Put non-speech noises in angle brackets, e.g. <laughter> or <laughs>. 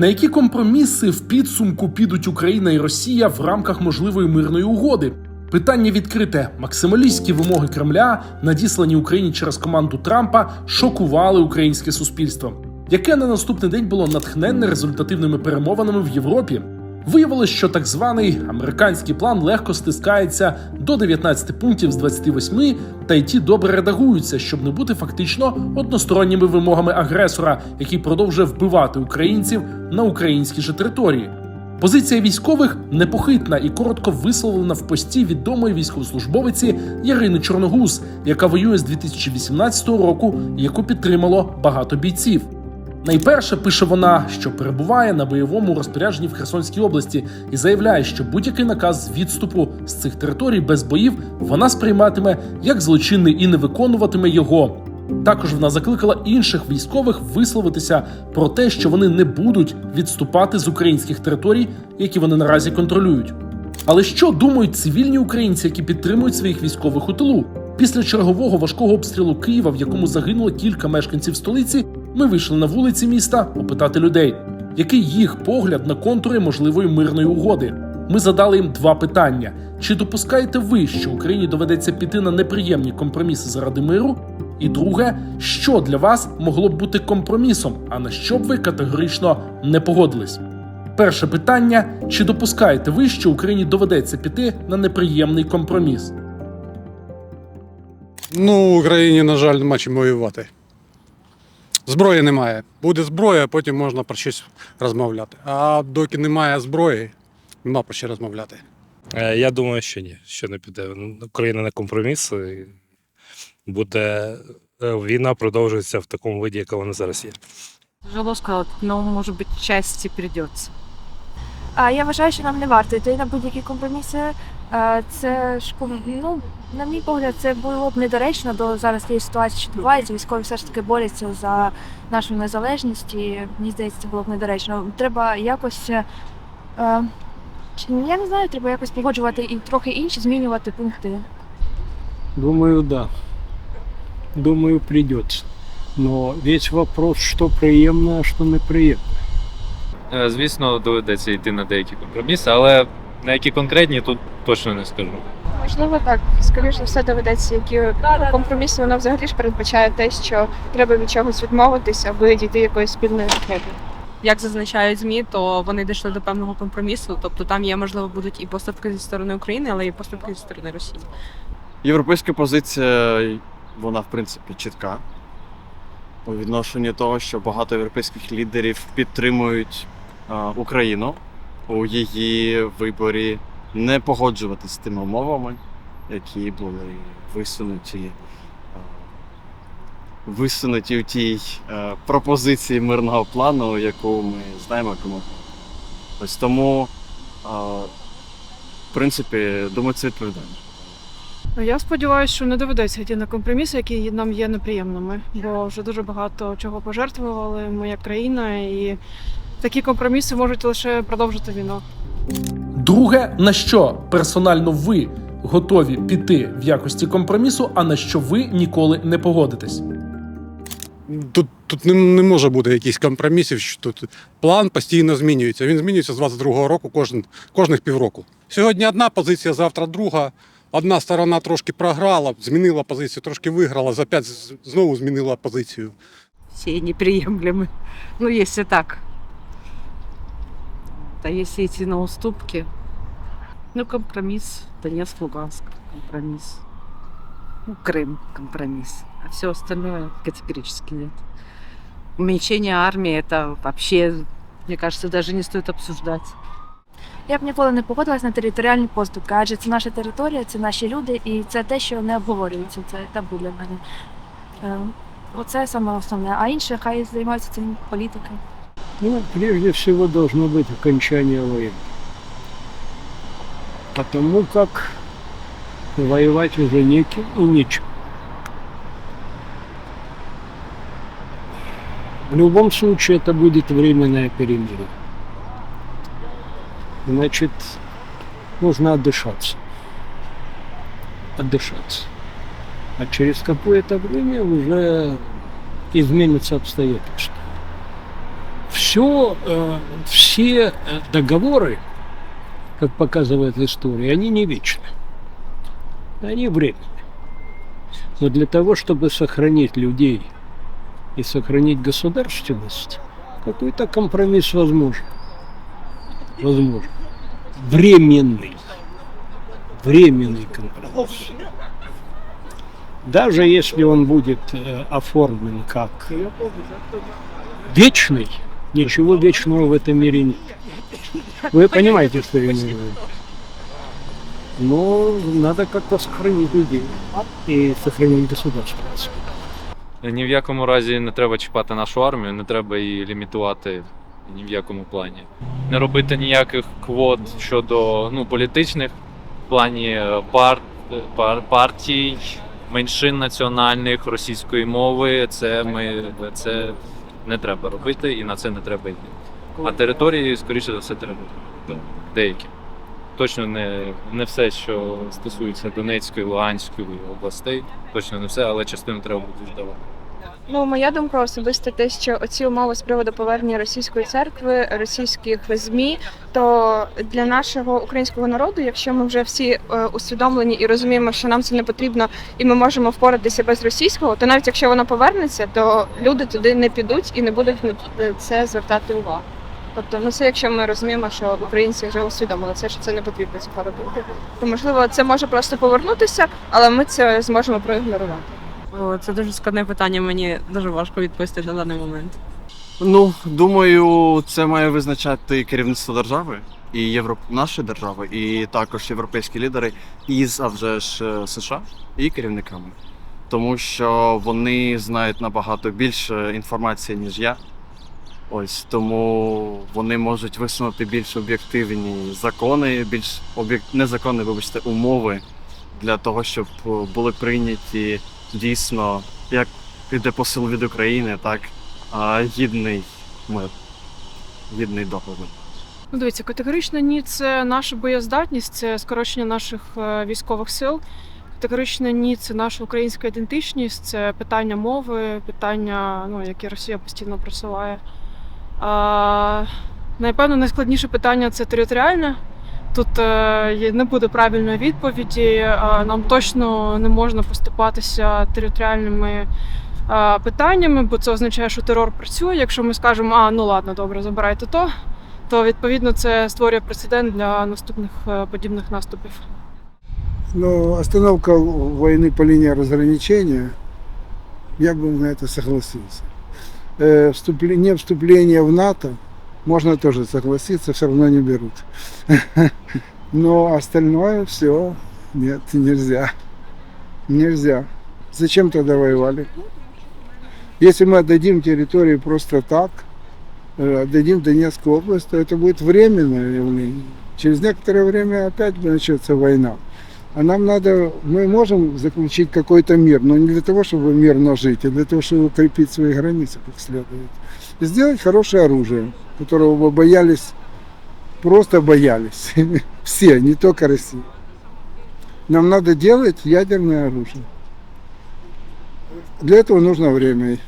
На які компроміси в підсумку підуть Україна і Росія в рамках можливої мирної угоди? Питання відкрите. Максималістські вимоги Кремля, надіслані Україні через команду Трампа, шокували українське суспільство, яке на наступний день було натхненне результативними перемовинами в Європі. Виявилось, що так званий американський план легко стискається до 19 пунктів з 28, та й ті добре редагуються, щоб не бути фактично односторонніми вимогами агресора, який продовжує вбивати українців на українській же території. Позиція військових непохитна і коротко висловлена в пості відомої військовослужбовиці Ярини Чорногуз, яка воює з 2018 року, яку підтримало багато бійців. Найперше пише вона, що перебуває на бойовому розпорядженні в Херсонській області, і заявляє, що будь-який наказ відступу з цих територій без боїв вона сприйматиме як злочинний і не виконуватиме його. Також вона закликала інших військових висловитися про те, що вони не будуть відступати з українських територій, які вони наразі контролюють. Але що думають цивільні українці, які підтримують своїх військових у тилу? Після чергового важкого обстрілу Києва, в якому загинуло кілька мешканців столиці, ми вийшли на вулиці міста опитати людей, який їх погляд на контури можливої мирної угоди. Ми задали їм два питання: чи допускаєте ви, що Україні доведеться піти на неприємні компроміси заради миру? І друге, що для вас могло б бути компромісом, а на що б ви категорично не погодились? Перше питання: чи допускаєте ви, що Україні доведеться піти на неприємний компроміс? Ну, Україні, на жаль, нема чим воювати. Зброї немає. Буде зброя, потім можна про щось розмовляти. А доки немає зброї, нема про що розмовляти. Е, Я думаю, що ні, що не піде. Ну, Україна не компроміс. Буде е, війна продовжується в такому виді, яка вона зараз є. Тяжело сказать, но, может быть, части придется. А я вважаю, що нам не варто йти на будь-які компроміси. Це ж ну, на мій погляд, це було б недоречно до зараз тієї ситуації, що відбувається. Військові все ж таки борються за нашу незалежність, і мені здається, це було б недоречно. Треба якось. е, е, чи- Я не знаю, треба якось погоджувати і трохи інші, змінювати пункти. Думаю, да. Думаю, придется. Но весь вопрос, что приемно, а что неприємно. Е, Звісно, доведеться йти на деякі компроміси, але на які конкретні тут точно не скажу. Можливо, так. Скоріше все доведеться, які компроміси воно взагалі ж передбачає те, що треба від чогось відмовитися, аби дійти якоїсь спільної мети. Як зазначають ЗМІ, то вони дійшли до певного компромісу. Тобто там є, можливо, будуть і поступки зі сторони України, але і поступки зі сторони Росії. Європейська позиція, вона в принципі чітка. У відношенні того, що багато європейських лідерів підтримують а, Україну у її виборі не погоджуватися з тими умовами, які були висунуті, висунуті у тій а, пропозиції мирного плану, яку ми знаємо, кому. Ось тому, а, в принципі, думаю, це відповідально. Ну, Я сподіваюся, що не доведеться йти на компроміси, які нам є неприємними, бо вже дуже багато чого пожертвували ми як країна, і такі компроміси можуть лише продовжити війну. Друге, на що персонально ви готові піти в якості компромісу, а на що ви ніколи не погодитесь? Тут, тут не, не може бути якихось компромісів. Що тут план постійно змінюється. Він змінюється з 22-го року кожен, кожних півроку. Сьогодні одна позиція, завтра друга. Одна сторона трошки програла, змінила позицію, трошки виграла, за п'ять знову змінила позицію. Все неприемлемы. Ну, если так. Да если идти на уступки, ну, компромисс, Донецк, Луганск, компромисс. Ну, Крым, компромисс. А все остальное категорически нет. Уменьшение армии, это вообще, мне кажется, даже не стоит обсуждать. Я б ніколи не погодилась на територіальні поступки, адже це наша територія, це наші люди, і це те, що не обговорюється. Це табу для мене. Е, Оце саме основне. А інше хай займаються цим політики. Ну, прежде всего должно быть окончание войны. Потому как воевать уже неким и нечем. В любом случае это будет временное перемирие. Значит, нужно отдышаться. Отдышаться. А через какое-то время уже изменятся обстоятельства. Все, все э, договоры, как показывает история, они не вечны. Они временны. Но для того, чтобы сохранить людей и сохранить государственность, какой-то компромисс возможен. Возможен. Временный. Временный компромисс. Даже если он будет э, оформлен как вечный, ничего вечного в этом мире нет. Вы понимаете, что я имею в виду? Но надо как-то сохранить людей и сохранить государственность. Ні в якому разі не треба чіпати нашу армію, не треба її лімітувати ні в якому плані. Не робити ніяких квот щодо ну, політичних в плані е, пар, е, пар, партій, меншин національних, російської мови. Це ми це не треба робити і на це не треба йти. А території, скоріше за все, треба деякі. Точно не, не все, що стосується Донецької, Луганської областей, точно не все, але частину треба буде здавати. Ну, моя думка особисто те, що оці умови з приводу повернення російської церкви, російських змі, то для нашого українського народу, якщо ми вже всі е, усвідомлені і розуміємо, що нам це не потрібно, і ми можемо впоратися без російського, то навіть якщо воно повернеться, то люди туди не підуть і не будуть на це звертати увагу. Тобто, ну це якщо ми розуміємо, що українці вже усвідомили це, що це не потрібно цього робити, то можливо це може просто повернутися, але ми це зможемо проігнорувати. О, це дуже складне питання, мені дуже важко відповісти на даний момент. Ну, думаю, це має визначати керівництво держави і Європ... нашої держави, і також європейські лідери із, а вже ж е, США і керівниками. Тому що вони знають набагато більше інформації, ніж я. Ось тому вони можуть висунути більш об'єктивні закони, більш об'єк... не закони, вибачте, умови для того, щоб е, були прийняті дійсно як піде посил від України, так а, гідний мир, гідний договір. Ну, дивіться, категорично ні, це наша боєздатність, це скорочення наших е, військових сил. Категорично ні, це наша українська ідентичність, це питання мови, питання, ну, які Росія постійно просуває. А, напевно, найскладніше питання це територіальне. Тут е, є- не буде правильної відповіді. А, нам точно не можна поступатися територіальними е, питаннями, бо це означає, що терор працює. Якщо ми скажемо, а ну ладно, добре, забирайте то, то відповідно це створює прецедент для наступних е, подібних наступів. Но остановка войны по линии разграничения, я бы на это согласился. Э, вступле- не вступление в НАТО, можно тоже согласиться, все равно не берут. <laughs> Но остальное все, нет, нельзя. Нельзя. Зачем тогда воевали? Если мы отдадим территории просто так, э, отдадим Донецкую область, то это будет временное явление. Через некоторое время опять начнется война. А нам надо, мы можем заключить какой-то мир, но не для того, чтобы мирно жить, а для того, чтобы укрепить свои границы как следует. И сделать хорошее оружие, которого бы боялись, просто боялись. <laughs> Все, не только Россия. Нам надо делать ядерное оружие. Для этого нужно время.